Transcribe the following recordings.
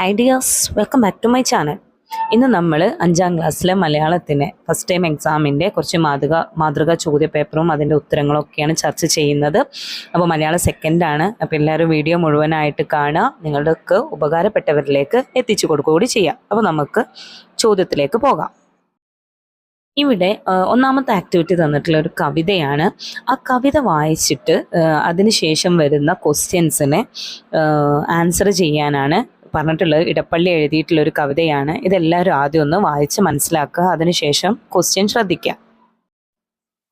Hi dears welcome back to my channel ഇന്ന് നമ്മൾ അഞ്ചാം ക്ലാസ്സിലെ മലയാളത്തിന് ഫസ്റ്റ് ടൈം എക്സാമിന്റെ കുറച്ച് മാതൃക മാതൃക ചോദ്യ പേപ്പറും അതിന്റെ ഉത്തരങ്ങളും ഒക്കെയാണ് ചർച്ച ചെയ്യുന്നത്. അപ്പോൾ മലയാളം സെക്കൻഡാണ് അപ്പോൾ എല്ലാവരും വീഡിയോ മുഴുവനായിട്ട് കാണുക. നിങ്ങളുടെയൊക്കെ ഉപകാരപ്പെട്ടവരിലേക്ക് എത്തിച്ചു കൊടുക്കുക കൂടി ചെയ്യാം. അപ്പോൾ നമുക്ക് ചോദ്യത്തിലേക്ക് പോകാം. ഇവിടെ ഒന്നാമത്തെ ആക്ടിവിറ്റി തന്നിട്ടുള്ള ഒരു കവിതയാണ്. ആ കവിത വായിച്ചിട്ട് അതിനുശേഷം വരുന്ന ക്വസ്റ്റ്യൻസിനെ ആൻസർ ചെയ്യാനാണ് പറഞ്ഞിട്ടുള്ളത് ഇടപ്പള്ളി എഴുതിയിട്ടുള്ള ഒരു കവിതയാണ്. ഇതെല്ലാവരും ആദ്യം ഒന്ന് വായിച്ച് മനസ്സിലാക്കുക. അതിനുശേഷം ക്വസ്റ്റ്യൻ ശ്രദ്ധിക്കുക.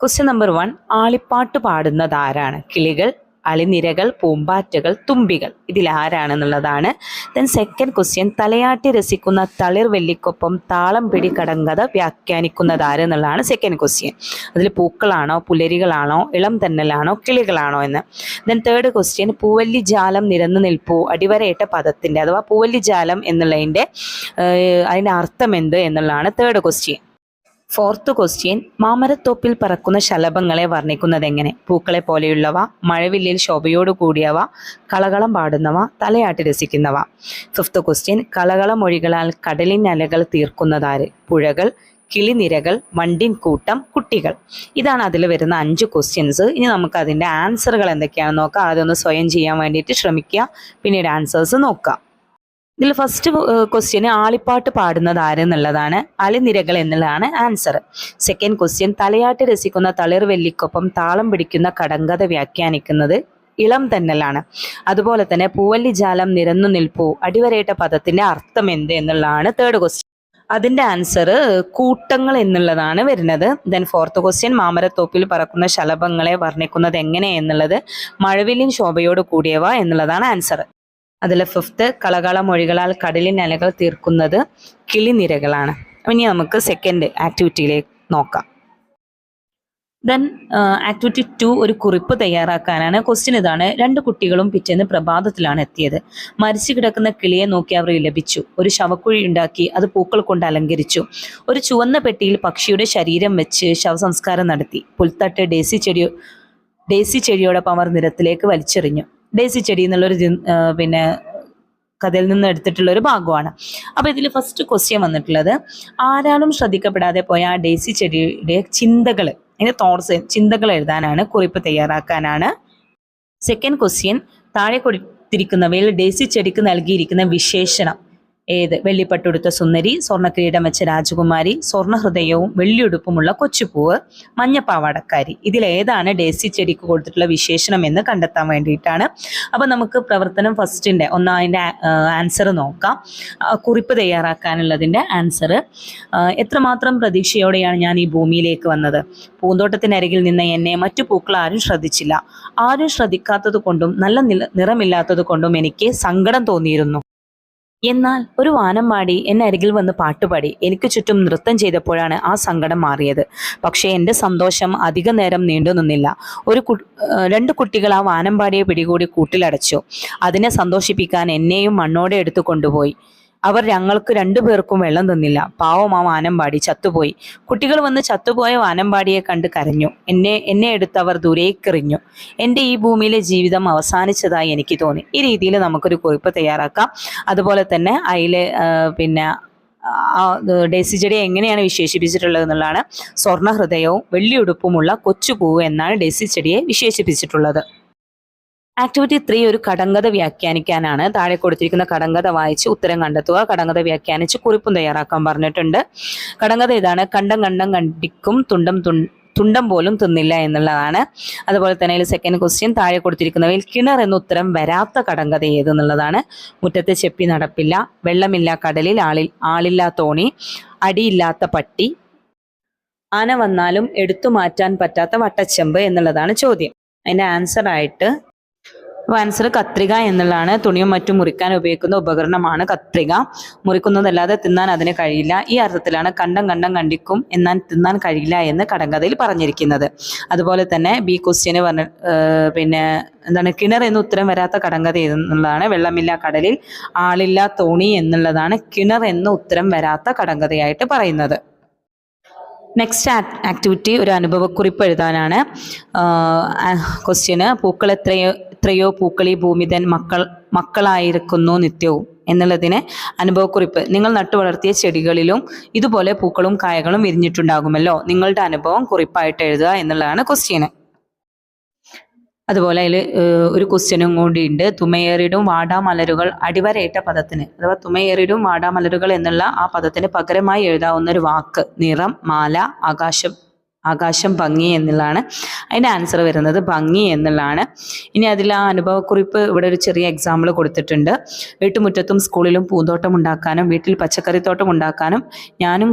ക്വസ്റ്റ്യൻ നമ്പർ വൺ ആളിപ്പാട്ട് പാടുന്നത് ആരാണ്? കിളികൾ അളിനിരകൾ പൂമ്പാറ്റകൾ തുമ്പികൾ. ഇതിൽ ആരാണെന്നുള്ളതാണ് ദെൻ സെക്കൻഡ് ക്വസ്റ്റ്യൻ തലയാട്ടി രസിക്കുന്ന തളിർ വെല്ലിക്കൊപ്പം താളം പിടി കടങ്കഥ വ്യാഖ്യാനിക്കുന്നത് ആരെന്നുള്ളതാണ് സെക്കൻഡ് ക്വസ്റ്റ്യൻ അതിൽ പൂക്കളാണോ പുലരികളാണോ ഇളം തന്നലാണോ കിളികളാണോ എന്ന്. ദെൻ തേർഡ് ക്വസ്റ്റ്യൻ പൂവല്ലി ജാലം നിരന്നു നിൽപ്പൂ അടിവരയിട്ട പദത്തിന്റെ അഥവാ പൂവല്ലി ജാലം എന്നുള്ളതിന്റെ അതിന്റെ അർത്ഥം എന്ത് എന്നുള്ളതാണ് തേർഡ് ക്വസ്റ്റ്യൻ ഫോർത്ത് ക്വസ്റ്റ്യൻ മാമരത്തോപ്പിൽ പറക്കുന്ന ശലഭങ്ങളെ വർണിക്കുന്നത് എങ്ങനെ? പൂക്കളെ പോലെയുള്ളവ മഴവില്ലിൽ ശോഭയോടു കൂടിയവ കളകളം പാടുന്നവ തലയാട്ടി രസിക്കുന്നവ. ഫിഫ്ത്ത് ക്വസ്റ്റ്യൻ കടലിൻ അലകൾ തീർക്കുന്നതാര്? പുഴകൾ കിളിനിരകൾ വണ്ടിൻ കൂട്ടം കുട്ടികൾ. ഇതാണ് അതിൽ വരുന്ന അഞ്ച് ക്വസ്റ്റ്യൻസ് ഇനി നമുക്ക് അതിന്റെ ആൻസറുകൾ എന്തൊക്കെയാണെന്ന് നോക്കാം. അതൊന്ന് സ്വയം ചെയ്യാൻ വേണ്ടിയിട്ട് ശ്രമിക്കുക. പിന്നീട് ആൻസേഴ്സ് നോക്കാം. ഇതിൽ ഫസ്റ്റ് ക്വസ്റ്റ്യന് ആളിപ്പാട്ട് പാടുന്നത് ആരെന്നുള്ളതാണ് അലിനിരകൾ എന്നുള്ളതാണ് ആൻസർ സെക്കൻഡ് ക്വസ്റ്റ്യൻ തലയാട്ട് രസിക്കുന്ന തളിർ വെല്ലിക്കൊപ്പം താളം പിടിക്കുന്ന കടങ്കഥ വ്യാഖ്യാനിക്കുന്നത് ഇളം തന്നലാണ്. അതുപോലെ തന്നെ പൂവല്ലി ജാലം നിരന്നു നിൽപ്പൂ അടിവരയിട്ട പദത്തിന്റെ അർത്ഥം എന്ത് എന്നുള്ളതാണ് തേർഡ് ക്വസ്റ്റ്യൻ അതിന്റെ ആൻസർ കൂട്ടങ്ങൾ എന്നുള്ളതാണ് വരുന്നത്. ദെൻ ഫോർത്ത് ക്വസ്റ്റ്യൻ മാമരത്തോപ്പിൽ പറക്കുന്ന ശലഭങ്ങളെ വർണിക്കുന്നത് എങ്ങനെ എന്നുള്ളത് മഴവില്ലിൻ ശോഭയോട് കൂടിയവ എന്നുള്ളതാണ് ആൻസർ അതിലെ ഫിഫ്ത്ത് കളകള മൊഴികളാൽ കടലിൻ അലകൾ തീർക്കുന്നത് കിളിനിരകളാണ്. ഇനി നമുക്ക് സെക്കൻഡ് ആക്ടിവിറ്റിയിലേക്ക് നോക്കാം. ദെൻ ആക്ടിവിറ്റി ടു ഒരു കുറിപ്പ് തയ്യാറാക്കാനാണ്. ക്വസ്റ്റ്യൻ ഇതാണ് രണ്ട് കുട്ടികളും പിറ്റേന്ന് പ്രഭാതത്തിലാണ് എത്തിയത്. മരിച്ചു കിടക്കുന്ന കിളിയെ നോക്കി അവർ ലഭിച്ചു. ഒരു ശവക്കുഴി ഉണ്ടാക്കി അത് പൂക്കൾ കൊണ്ട് അലങ്കരിച്ചു. ഒരു ചുവന്ന പെട്ടിയിൽ പക്ഷിയുടെ ശരീരം വെച്ച് ശവസംസ്കാരം നടത്തി. പുൽത്തട്ട് ഡേസി ചെടി ഡേസി ചെടിയോടൊപ്പം അവർ നിരത്തിലേക്ക് വലിച്ചെറിഞ്ഞു. ഡേസി ചെടി എന്നുള്ളൊരു പിന്നെ കഥയിൽ നിന്ന് എടുത്തിട്ടുള്ള ഒരു ഭാഗമാണ്. അപ്പോൾ ഇതിൽ ഫസ്റ്റ് ക്വസ്റ്റ്യൻ വന്നിട്ടുള്ളത് ആരാലും ശ്രദ്ധിക്കപ്പെടാതെ പോയ ആ ഡേസി ചെടിയുടെ ചിന്തകൾ അതിന്റെ തോട്ട്സ് ചിന്തകൾ എഴുതാനാണ് കുറിപ്പ് തയ്യാറാക്കാനാണ്. സെക്കൻഡ് ക്വസ്റ്റ്യൻ താഴെ കൊടുത്തിരിക്കുന്നവയിൽ ഡേസി ചെടിക്ക് നൽകിയിരിക്കുന്ന വിശേഷണം. ഏത് വെള്ളിപ്പട്ടുടുത്ത സുന്ദരി സ്വർണക്കിരീടം വെച്ച രാജകുമാരി സ്വർണഹൃദയവും വെള്ളിയുടുപ്പുമുള്ള കൊച്ചുപൂവ് മഞ്ഞപ്പാവാടക്കാരി. ഇതിലേതാണ് ഡേസി ചെടിക്ക് കൊടുത്തിട്ടുള്ള വിശേഷണം എന്ന് കണ്ടെത്താൻ വേണ്ടിയിട്ടാണ്. അപ്പോൾ നമുക്ക് പ്രവർത്തനം ഫസ്റ്റിന്റെ ഒന്നതിന്റെ ആൻസർ നോക്കാം. കുറിപ്പ് തയ്യാറാക്കാനുള്ളതിന്റെ ആൻസർ എത്രമാത്രം പ്രതീക്ഷയോടെയാണ് ഞാൻ ഈ ഭൂമിയിലേക്ക് വന്നത്? പൂന്തോട്ടത്തിനരികിൽ നിന്ന് എന്നെ മറ്റു പൂക്കൾ ആരും ശ്രദ്ധിച്ചില്ല. ആരും ശ്രദ്ധിക്കാത്തത് കൊണ്ടും നല്ല നില നിറമില്ലാത്തത് കൊണ്ടും എനിക്ക് സങ്കടം തോന്നിയിരുന്നു. എന്നാൽ ഒരു വാനമ്പാടി എന്നെ അരികിൽ വന്ന് പാട്ടുപാടി എനിക്ക് ചുറ്റും നൃത്തം ചെയ്തപ്പോഴാണ് ആ സങ്കടം മാറിയത്. പക്ഷേ എന്റെ സന്തോഷം അധിക നേരം നീണ്ടു നിന്നില്ല. ഒരു രണ്ട് കുട്ടികൾ ആ വാനമ്പാടിയെ പിടികൂടി കൂട്ടിലടച്ചു. അതിനെ സന്തോഷിപ്പിക്കാൻ എന്നെയും മണ്ണോടെ എടുത്തു കൊണ്ടുപോയി അവർ ഞങ്ങൾക്ക് രണ്ടുപേർക്കും വെള്ളം തന്നില്ല. പാവം ആ വാനമ്പാടി ചത്തുപോയി. കുട്ടികൾ വന്ന് ചത്തുപോയ വാനമ്പാടിയെ കണ്ട് കരഞ്ഞു. എന്നെ എന്നെ എടുത്തവർ ദൂരേക്കെറിഞ്ഞു. എന്റെ ഈ ഭൂമിയിലെ ജീവിതം അവസാനിച്ചതായി എനിക്ക് തോന്നി. ഈ രീതിയിൽ നമുക്കൊരു കുറിപ്പ് തയ്യാറാക്കാം. അതുപോലെ തന്നെ അതിലെ പിന്നെ ഡേസി എങ്ങനെയാണ് വിശേഷിപ്പിച്ചിട്ടുള്ളത് എന്നുള്ളതാണ് സ്വർണ ഹൃദയവും വെള്ളിയുടുപ്പുമുള്ള കൊച്ചുപൂവ് എന്നാണ് ഡേസി ചെടിയെ വിശേഷിപ്പിച്ചിട്ടുള്ളത്. ആക്ടിവിറ്റി ത്രീ ഒരു കടങ്കഥ വ്യാഖ്യാനിക്കാനാണ്. താഴെ കൊടുത്തിരിക്കുന്ന കടങ്കഥ വായിച്ച് ഉത്തരം കണ്ടെത്തുക. കടങ്കഥ വ്യാഖ്യാനിച്ച് കുറിപ്പും തയ്യാറാക്കാൻ പറഞ്ഞിട്ടുണ്ട്. കടങ്കഥ ഇതാണ്. കണ്ടം കണ്ടം കണ്ടിക്കും തുണ്ടം തുണ്ടം പോലും തിന്നില്ല എന്നുള്ളതാണ്. അതുപോലെ തന്നെ അതിൽ സെക്കൻഡ് ക്വസ്റ്റ്യൻ താഴെ കൊടുത്തിരിക്കുന്നവയിൽ കിണർ എന്ന ഉത്തരം വരാത്ത കടങ്കഥ ഏതെന്നുള്ളതാണ് മുറ്റത്തെ ചെപ്പി നടപ്പില്ല വെള്ളമില്ല കടലിൽ ആളിൽ ആളില്ലാ തോണി അടിയില്ലാത്ത പട്ടി ആന വന്നാലും എടുത്തു മാറ്റാൻ പറ്റാത്ത വട്ടച്ചെമ്പ് എന്നുള്ളതാണ് ചോദ്യം. അതിന്റെ ആൻസർ ആയിട്ട് ആൻസർ കത്രിക എന്നുള്ളതാണ്. തുണിയും മറ്റും മുറിക്കാൻ ഉപയോഗിക്കുന്ന ഉപകരണമാണ് കത്രിക. മുറിക്കുന്നതല്ലാതെ തിന്നാൻ അതിന് കഴിയില്ല. ഈ അർത്ഥത്തിലാണ് കണ്ടം കണ്ടം കണ്ടിക്കും എന്നാൽ തിന്നാൻ കഴിയില്ല എന്ന് കടങ്കഥയിൽ പറഞ്ഞിരിക്കുന്നത്. അതുപോലെ തന്നെ ബി ക്വസ്റ്റ്യന് പറഞ്ഞ പിന്നെ എന്താണ് കിണർ എന്ന് ഉത്തരം വരാത്ത കടങ്കഥ എന്നുള്ളതാണ് വെള്ളമില്ല കടലിൽ ആളില്ല തോണി എന്നുള്ളതാണ് കിണർ എന്ന് ഉത്തരം വരാത്ത കടങ്കഥയായിട്ട് പറയുന്നത്. നെക്സ്റ്റ് ആക്ടിവിറ്റി ഒരു അനുഭവക്കുറിപ്പ് എഴുതാനാണ്. ക്വസ്റ്റ്യന് പൂക്കൾ എത്രയോ എത്രയോ പൂക്കളി ഭൂമിതൻ മക്കൾ മക്കളായിരിക്കുന്നു നിത്യവും എന്നുള്ളതിന് അനുഭവക്കുറിപ്പ്. നിങ്ങൾ നട്ടു വളർത്തിയ ചെടികളിലും ഇതുപോലെ പൂക്കളും കായകളും വിരിഞ്ഞിട്ടുണ്ടാകുമല്ലോ. നിങ്ങളുടെ അനുഭവം കുറിപ്പായിട്ട് എഴുതുക എന്നുള്ളതാണ് ക്വസ്റ്റ്യന് അതുപോലെ അതിൽ ഒരു ക്വസ്റ്റ്യനും കൂടി ഉണ്ട്. തുമയേറിടും വാടാമലരുകൾ അടിവരയിട്ട പദത്തിന്. അഥവാ തുമയേറിടും വാടാമലരുകൾ എന്നുള്ള ആ പദത്തിന് പകരമായി എഴുതാവുന്ന ഒരു വാക്ക്. നിറം മാല ആകാശം. ആകാശം ഭംഗി എന്നുള്ളതാണ്. അതിന്റെ ആൻസർ വരുന്നത് ഭംഗി എന്നുള്ളതാണ്. ഇനി അതിൽ ആ അനുഭവക്കുറിപ്പ് ഇവിടെ ഒരു ചെറിയ എക്സാമ്പിൾ കൊടുത്തിട്ടുണ്ട്. വീട്ടുമുറ്റത്തും സ്കൂളിലും പൂന്തോട്ടം ഉണ്ടാക്കാനും വീട്ടിൽ പച്ചക്കറിത്തോട്ടം ഉണ്ടാക്കാനും ഞാനും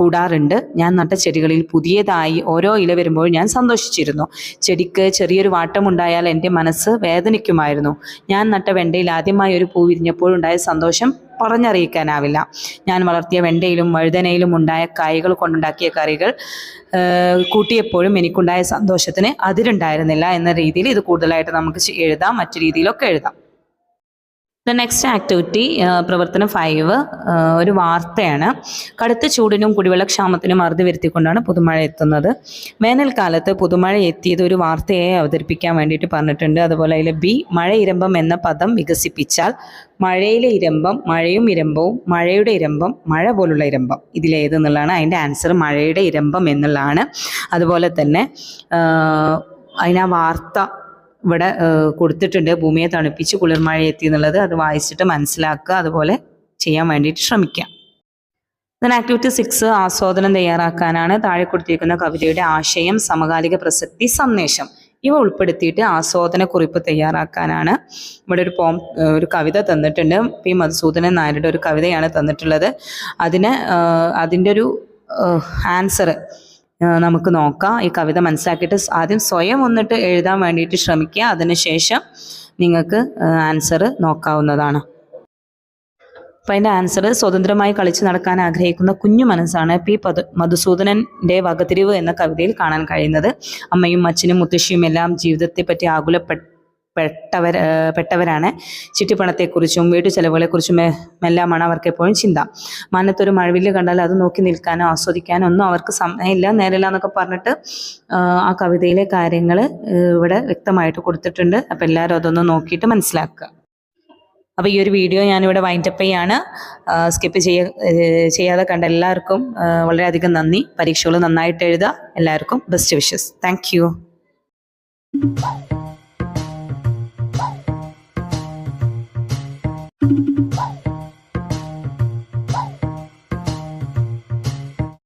കൂടാറുണ്ട്. ഞാൻ നട്ട ചെടികളിൽ പുതിയതായി ഓരോ ഇല വരുമ്പോൾ ഞാൻ സന്തോഷിച്ചിരുന്നു. ചെടിക്ക് ചെറിയൊരു വാട്ടമുണ്ടായാൽ എന്റെ മനസ്സ് വേദനിക്കുമായിരുന്നു. ഞാൻ നട്ട വെണ്ടയിൽ ആദ്യമായി ഒരു പൂ വിരിഞ്ഞപ്പോഴുണ്ടായ സന്തോഷം പറഞ്ഞറിയിക്കാനാവില്ല. ഞാൻ വളർത്തിയ വെണ്ടയിലും വഴുതനയിലും ഉണ്ടായ കായ്കൾ കൊണ്ടുണ്ടാക്കിയ കറികൾ കൂട്ടിയപ്പോഴും എനിക്കുണ്ടായ സന്തോഷത്തിന് അതിരുണ്ടായിരുന്നില്ല എന്ന രീതിയിൽ ഇത് കൂടുതലായിട്ട് നമുക്ക് എഴുതാം. മറ്റു രീതിയിലൊക്കെ എഴുതാം. ദ നെക്സ്റ്റ് ആക്ടിവിറ്റി പ്രവർത്തനം ഫൈവ് ഒരു വാർത്തയാണ്. കടുത്ത ചൂടിനും കുടിവെള്ളക്ഷാമത്തിനും അറുതി വരുത്തിക്കൊണ്ടാണ് പുതുമഴ എത്തുന്നത്. വേനൽക്കാലത്ത് പുതുമഴ എത്തിയത് ഒരു വാർത്തയെ അവതരിപ്പിക്കാൻ വേണ്ടിയിട്ട് പറഞ്ഞിട്ടുണ്ട്. അതുപോലെ അതിൽ ബി മഴ ഇരമ്പം എന്ന പദം വികസിപ്പിച്ചാൽ മഴയിലെ ഇരമ്പം മഴയും ഇരമ്പവും മഴയുടെ ഇരമ്പം മഴ പോലുള്ള ഇരമ്പം. ഇതിലേതെന്നുള്ളതാണ് അതിന്റെ ആൻസർ മഴയുടെ ഇരമ്പം എന്നുള്ളതാണ്. അതുപോലെ തന്നെ അതിനാ വാർത്ത ഇവിടെ കൊടുത്തിട്ടുണ്ട്. ഭൂമിയെ തണുപ്പിച്ച് കുളിർമഴ എത്തി എന്നുള്ളത് അത് വായിച്ചിട്ട് മനസ്സിലാക്കുക അതുപോലെ ചെയ്യാൻ വേണ്ടിയിട്ട് ശ്രമിക്കുക ദെൻ ആക്ടിവിറ്റി സിക്സ് ആസ്വാദനം തയ്യാറാക്കാനാണ് താഴെ കൊടുത്തിരിക്കുന്ന കവിതയുടെ ആശയം സമകാലിക പ്രസക്തി സന്ദേശം. ഇവ ഉൾപ്പെടുത്തിയിട്ട് ആസ്വാദന കുറിപ്പ് തയ്യാറാക്കാനാണ് ഇവിടെ ഒരു പോം ഒരു കവിത തന്നിട്ടുണ്ട്. പി. മധുസൂദനൻ നായരുടെ ഒരു കവിതയാണ് തന്നിട്ടുള്ളത്. അതിന് അതിന്റെ ഒരു ആൻസർ നമുക്ക് നോക്കാം. ഈ കവിത മനസ്സിലാക്കിയിട്ട് ആദ്യം സ്വയം ഒന്നിട്ട് എഴുതാൻ വേണ്ടിയിട്ട് ശ്രമിക്കുക. അതിനുശേഷം നിങ്ങൾക്ക് ആൻസർ നോക്കാവുന്നതാണ്. അപ്പം അതിന്റെ ആൻസർ സ്വതന്ത്രമായി കളിച്ച് നടക്കാൻ ആഗ്രഹിക്കുന്ന കുഞ്ഞു മനസ്സാണ് പി. പതു മധുസൂദനന്റെ വകതിരിവ് എന്ന കവിതയിൽ കാണാൻ കഴിയുന്നത്. അമ്മയും അച്ഛനും മുത്തശ്ശിയും എല്ലാം ജീവിതത്തെപ്പറ്റി ആകുലപ്പെട്ട പെട്ടവർ പെട്ടവരാണ്. ചിട്ടിപ്പണത്തെക്കുറിച്ചും വീട്ടു ചെലവുകളെക്കുറിച്ചും എ- എല്ലാമാണ് അവർക്ക് എപ്പോഴും ചിന്ത. മാനത്തൊരു മഴവില്ല് കണ്ടാൽ അത് നോക്കി നിൽക്കാനോ ആസ്വദിക്കാനോ ഒന്നും അവർക്ക് സമയമില്ല. നേരില്ല എന്നൊക്കെ പറഞ്ഞിട്ട് ആ കവിതയിലെ കാര്യങ്ങൾ ഇവിടെ വ്യക്തമായിട്ട് കൊടുത്തിട്ടുണ്ട്. അപ്പം എല്ലാവരും അതൊന്ന് നോക്കിയിട്ട് മനസ്സിലാക്കുക. അപ്പോൾ ഈ ഒരു വീഡിയോ ഞാനിവിടെ വൈൻഡപ്പ് ചെയ്യാണ്. സ്കിപ്പ് ചെയ്യ ചെയ്യാതെ കണ്ട എല്ലാവർക്കും വളരെയധികം നന്ദി. പരീക്ഷകൾ നന്നായിട്ട് എഴുതുക. എല്ലാവർക്കും best wishes thank you you.